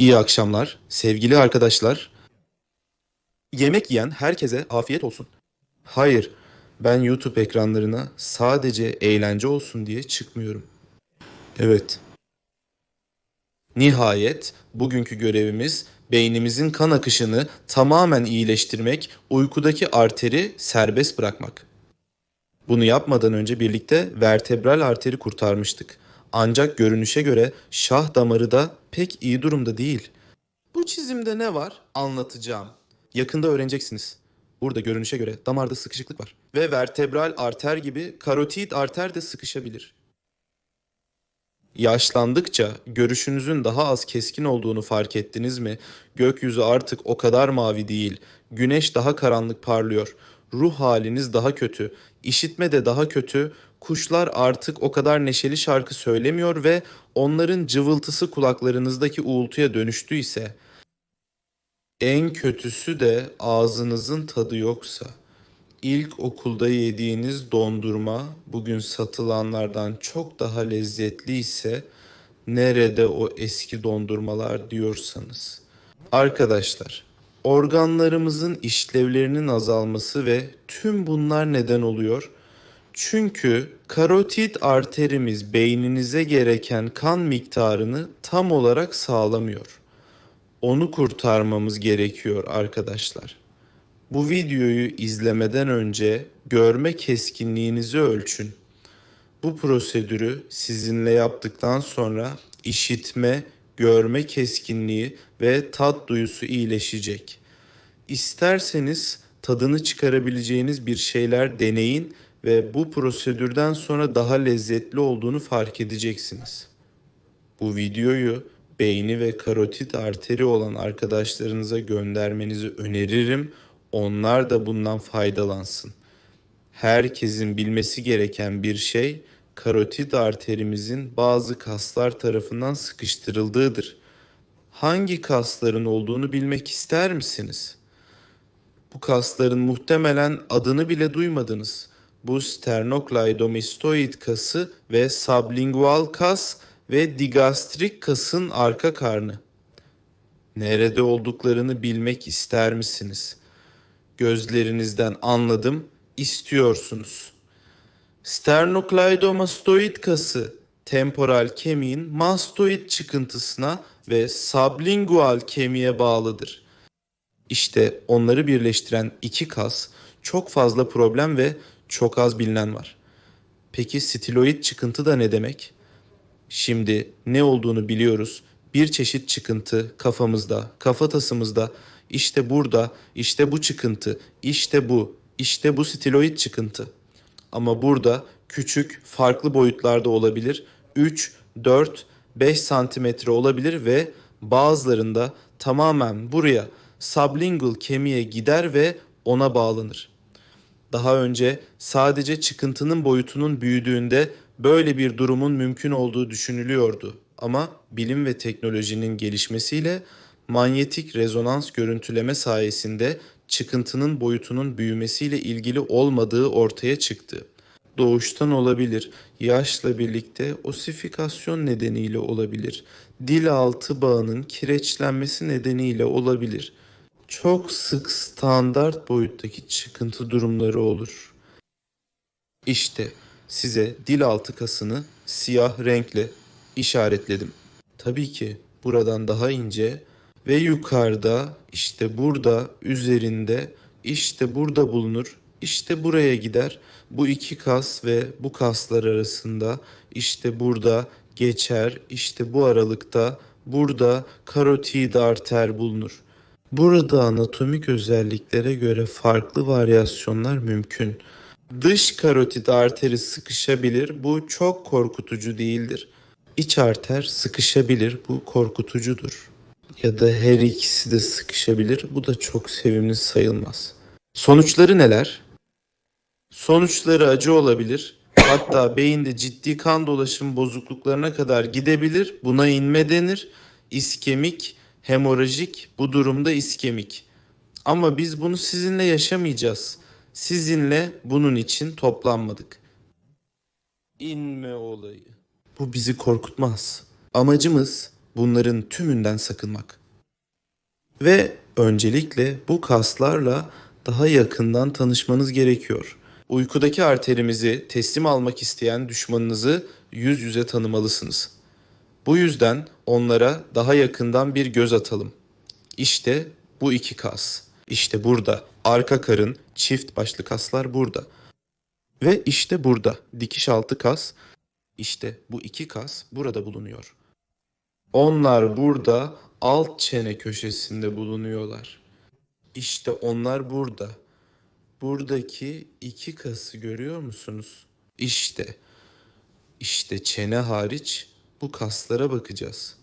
İyi akşamlar sevgili arkadaşlar. Yemek yiyen herkese afiyet olsun. Hayır, ben YouTube ekranlarına sadece eğlence olsun diye çıkmıyorum. Evet. Nihayet bugünkü görevimiz beynimizin kan akışını tamamen iyileştirmek, uykudaki arteri serbest bırakmak. Bunu yapmadan önce birlikte vertebral arteri kurtarmıştık. Ancak görünüşe göre şah damarı da pek iyi durumda değil. Bu çizimde ne var? Anlatacağım. Yakında öğreneceksiniz. Burada görünüşe göre damarda sıkışıklık var. Ve vertebral arter gibi karotid arter de sıkışabilir. Yaşlandıkça görüşünüzün daha az keskin olduğunu fark ettiniz mi? Gökyüzü artık o kadar mavi değil. Güneş daha karanlık parlıyor. Ruh haliniz daha kötü. İşitme de daha kötü. Kuşlar artık o kadar neşeli şarkı söylemiyor ve onların cıvıltısı kulaklarınızdaki uğultuya dönüştü ise en kötüsü de ağzınızın tadı yoksa. İlk okulda yediğiniz dondurma bugün satılanlardan çok daha lezzetli ise nerede o eski dondurmalar diyorsanız. Arkadaşlar, organlarımızın işlevlerinin azalması ve tüm bunlar neden oluyor? Çünkü karotid arterimiz beyninize gereken kan miktarını tam olarak sağlamıyor. Onu kurtarmamız gerekiyor arkadaşlar. Bu videoyu izlemeden önce görme keskinliğinizi ölçün. Bu prosedürü sizinle yaptıktan sonra işitme, görme keskinliği ve tat duyusu iyileşecek. İsterseniz tadını çıkarabileceğiniz bir şeyler deneyin ve bu prosedürden sonra daha lezzetli olduğunu fark edeceksiniz. Bu videoyu beyni ve karotid arteri olan arkadaşlarınıza göndermenizi öneririm. Onlar da bundan faydalansın. Herkesin bilmesi gereken bir şey karotid arterimizin bazı kaslar tarafından sıkıştırıldığıdır. Hangi kasların olduğunu bilmek ister misiniz? Bu kasların muhtemelen adını bile duymadınız. Bu sternokleidomastoid kası ve sublingual kas ve digastrik kasın arka karnı. Nerede olduklarını bilmek ister misiniz? Gözlerinizden anladım, istiyorsunuz. Sternokleidomastoid kası temporal kemiğin mastoid çıkıntısına ve sublingual kemiğe bağlıdır. İşte onları birleştiren iki kas çok fazla problem ve çok az bilinen var. Peki stiloid çıkıntı da ne demek? Şimdi ne olduğunu biliyoruz. Bir çeşit çıkıntı kafamızda, kafatasımızda, işte burada, işte bu çıkıntı, işte bu, işte bu stiloid çıkıntı. Ama burada küçük, farklı boyutlarda olabilir. 3, 4, 5 santimetre olabilir ve bazılarında tamamen buraya sublingual kemiğe gider ve ona bağlanır. Daha önce sadece çıkıntının boyutunun büyüdüğünde böyle bir durumun mümkün olduğu düşünülüyordu. Ama bilim ve teknolojinin gelişmesiyle manyetik rezonans görüntüleme sayesinde çıkıntının boyutunun büyümesiyle ilgili olmadığı ortaya çıktı. Doğuştan olabilir, yaşla birlikte osifikasyon nedeniyle olabilir, dil altı bağının kireçlenmesi nedeniyle olabilir. Çok sık standart boyuttaki çıkıntı durumları olur. İşte size dil altı kasını siyah renkle işaretledim. Tabii ki buradan daha ince ve yukarıda işte burada üzerinde işte burada bulunur. İşte buraya gider. Bu iki kas ve bu kaslar arasında işte burada geçer. İşte bu aralıkta burada karotid arter bulunur. Burada anatomik özelliklere göre farklı varyasyonlar mümkün. Dış karotid arteri sıkışabilir. Bu çok korkutucu değildir. İç arter sıkışabilir. Bu korkutucudur. Ya da her ikisi de sıkışabilir. Bu da çok sevimli sayılmaz. Sonuçları neler? Sonuçları acı olabilir. Hatta beyinde ciddi kan dolaşım bozukluklarına kadar gidebilir. Buna inme denir. İskemik, hemorajik, bu durumda iskemik. Ama biz bunu sizinle yaşamayacağız. Sizinle bunun için toplanmadık. İnme olayı. Bu bizi korkutmaz. Amacımız bunların tümünden sakınmak. Ve öncelikle bu kaslarla daha yakından tanışmanız gerekiyor. Uykudaki arterimizi teslim almak isteyen düşmanınızı yüz yüze tanımalısınız. Bu yüzden onlara daha yakından bir göz atalım. İşte bu iki kas. İşte burada. Arka karın çift başlı kaslar burada. Ve işte burada dikiş altı kas. İşte bu iki kas burada bulunuyor. Onlar burada alt çene köşesinde bulunuyorlar. İşte onlar burada. Buradaki iki kası görüyor musunuz? İşte, işte çene hariç bu kaslara bakacağız.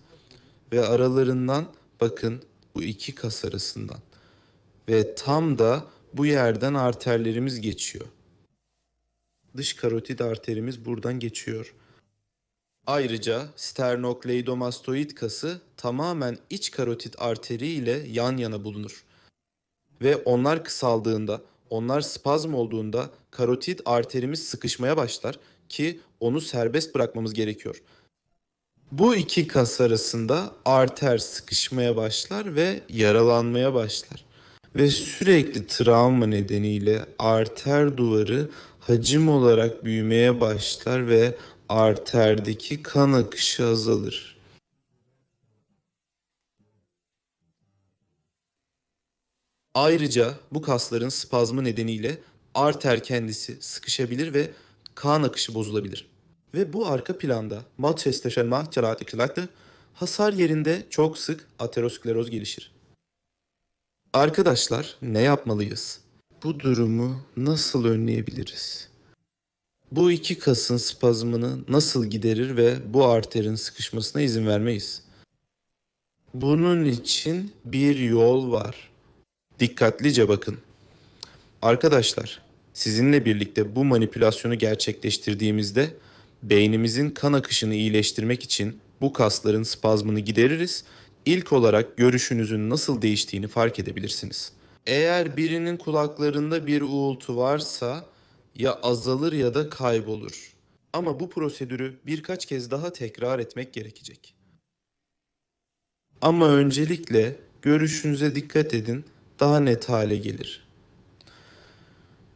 Ve aralarından bakın bu iki kas arasından. Ve tam da bu yerden arterlerimiz geçiyor. Dış karotid arterimiz buradan geçiyor. Ayrıca sternokleidomastoid kası tamamen iç karotid arteri ile yan yana bulunur. Ve onlar kısaldığında, onlar spazm olduğunda karotid arterimiz sıkışmaya başlar ki onu serbest bırakmamız gerekiyor. Bu iki kas arasında arter sıkışmaya başlar ve yaralanmaya başlar. Ve sürekli travma nedeniyle arter duvarı hacim olarak büyümeye başlar ve arterdeki kan akışı azalır. Ayrıca bu kasların spazmı nedeniyle arter kendisi sıkışabilir ve kan akışı bozulabilir. Ve bu arka planda Manchester'ın mahçalatı hasar yerinde çok sık ateroskleroz gelişir. Arkadaşlar ne yapmalıyız? Bu durumu nasıl önleyebiliriz? Bu iki kasın spazmını nasıl giderir ve bu arterin sıkışmasına izin vermeyiz? Bunun için bir yol var. Dikkatlice bakın. Arkadaşlar, sizinle birlikte bu manipülasyonu gerçekleştirdiğimizde beynimizin kan akışını iyileştirmek için bu kasların spazmını gideririz. İlk olarak görüşünüzün nasıl değiştiğini fark edebilirsiniz. Eğer birinin kulaklarında bir uğultu varsa ya azalır ya da kaybolur. Ama bu prosedürü birkaç kez daha tekrar etmek gerekecek. Ama öncelikle görüşünüze dikkat edin, daha net hale gelir.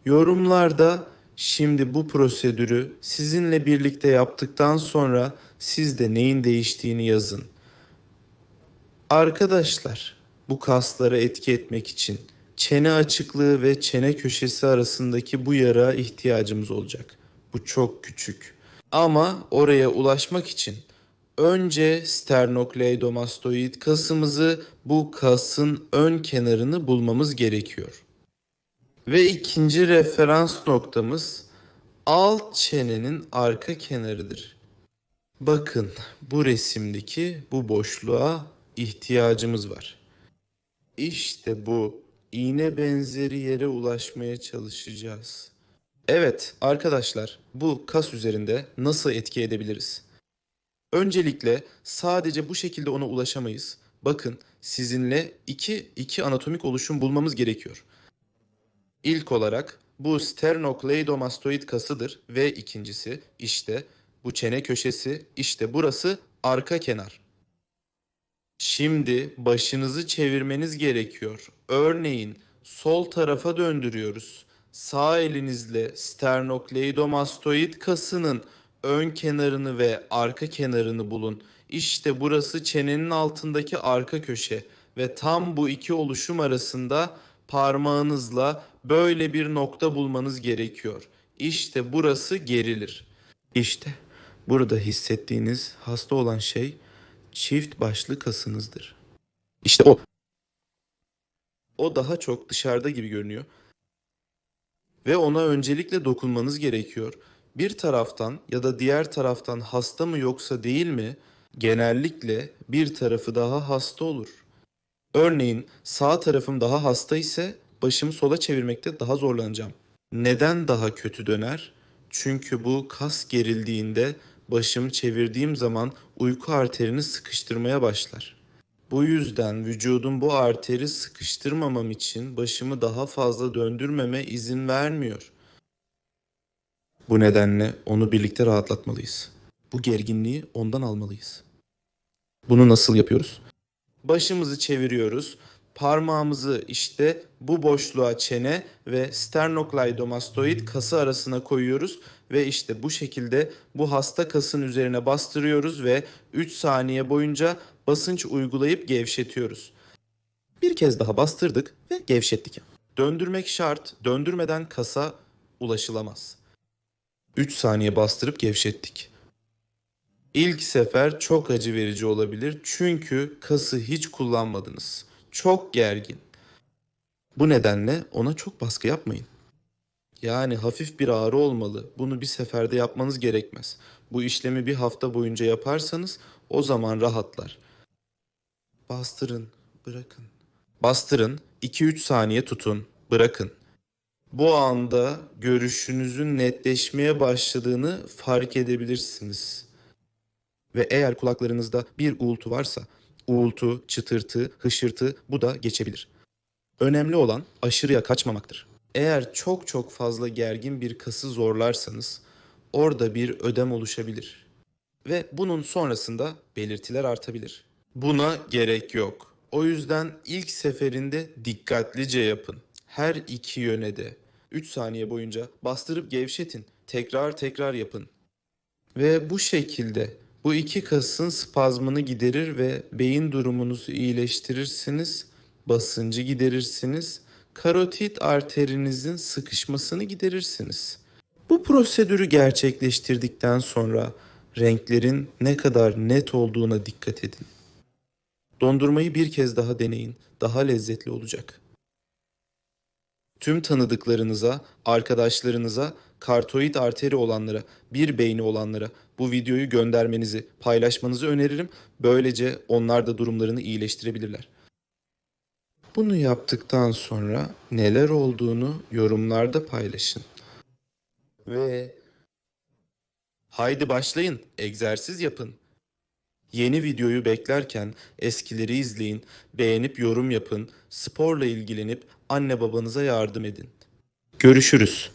Yorumlarda şimdi bu prosedürü sizinle birlikte yaptıktan sonra siz de neyin değiştiğini yazın. Arkadaşlar, bu kaslara etki etmek için çene açıklığı ve çene köşesi arasındaki bu yara ihtiyacımız olacak. Bu çok küçük. Ama oraya ulaşmak için önce sternokleidomastoid kasımızı bu kasın ön kenarını bulmamız gerekiyor. Ve ikinci referans noktamız alt çenenin arka kenarıdır. Bakın bu resimdeki bu boşluğa ihtiyacımız var. İşte bu iğne benzeri yere ulaşmaya çalışacağız. Evet arkadaşlar bu kas üzerinde nasıl etki edebiliriz? Öncelikle sadece bu şekilde ona ulaşamayız. Bakın sizinle iki, iki anatomik oluşum bulmamız gerekiyor. İlk olarak bu sternokleidomastoid kasıdır ve ikincisi işte bu çene köşesi işte burası arka kenar. Şimdi başınızı çevirmeniz gerekiyor. Örneğin sol tarafa döndürüyoruz. Sağ elinizle sternokleidomastoid kasının ön kenarını ve arka kenarını bulun. İşte burası çenenin altındaki arka köşe ve tam bu iki oluşum arasında parmağınızla böyle bir nokta bulmanız gerekiyor. İşte burası gerilir. İşte burada hissettiğiniz hasta olan şey çift başlı kasınızdır. İşte o. O daha çok dışarıda gibi görünüyor. Ve ona öncelikle dokunmanız gerekiyor. Bir taraftan ya da diğer taraftan hasta mı yoksa değil mi? Genellikle bir tarafı daha hasta olur. Örneğin sağ tarafım daha hasta ise başımı sola çevirmekte daha zorlanacağım. Neden daha kötü döner? Çünkü bu kas gerildiğinde başımı çevirdiğim zaman uyku arterini sıkıştırmaya başlar. Bu yüzden vücudum bu arteri sıkıştırmamam için başımı daha fazla döndürmeme izin vermiyor. Bu nedenle onu birlikte rahatlatmalıyız. Bu gerginliği ondan almalıyız. Bunu nasıl yapıyoruz? Başımızı çeviriyoruz. Parmağımızı işte bu boşluğa çene ve sternokleidomastoid kası arasına koyuyoruz ve işte bu şekilde bu hasta kasın üzerine bastırıyoruz ve 3 saniye boyunca basınç uygulayıp gevşetiyoruz. Bir kez daha bastırdık ve gevşettik. Döndürmek şart. Döndürmeden kasa ulaşılamaz. 3 saniye bastırıp gevşettik. İlk sefer çok acı verici olabilir çünkü kası hiç kullanmadınız. Çok gergin. Bu nedenle ona çok baskı yapmayın. Yani hafif bir ağrı olmalı. Bunu bir seferde yapmanız gerekmez. Bu işlemi bir hafta boyunca yaparsanız o zaman rahatlar. Bastırın, bırakın. Bastırın, 2-3 saniye tutun, bırakın. Bu anda görüşünüzün netleşmeye başladığını fark edebilirsiniz. Ve eğer kulaklarınızda bir uğultu varsa, uğultu, çıtırtı, hışırtı bu da geçebilir. Önemli olan aşırıya kaçmamaktır. Eğer çok çok fazla gergin bir kası zorlarsanız orada bir ödem oluşabilir. Ve bunun sonrasında belirtiler artabilir. Buna gerek yok. O yüzden ilk seferinde dikkatlice yapın. Her iki yöne de 3 saniye boyunca bastırıp gevşetin. Tekrar tekrar yapın. Ve bu şekilde bu iki kasın spazmını giderir ve beyin durumunuzu iyileştirirsiniz, basıncı giderirsiniz, karotit arterinizin sıkışmasını giderirsiniz. Bu prosedürü gerçekleştirdikten sonra renklerin ne kadar net olduğuna dikkat edin. Dondurmayı bir kez daha deneyin, daha lezzetli olacak. Tüm tanıdıklarınıza, arkadaşlarınıza, kartoid arteri olanlara, bir beyni olanlara bu videoyu göndermenizi, paylaşmanızı öneririm. Böylece onlar da durumlarını iyileştirebilirler. Bunu yaptıktan sonra neler olduğunu yorumlarda paylaşın. Ve haydi başlayın, egzersiz yapın. Yeni videoyu beklerken eskileri izleyin, beğenip yorum yapın, sporla ilgilenip anne babanıza yardım edin. Görüşürüz.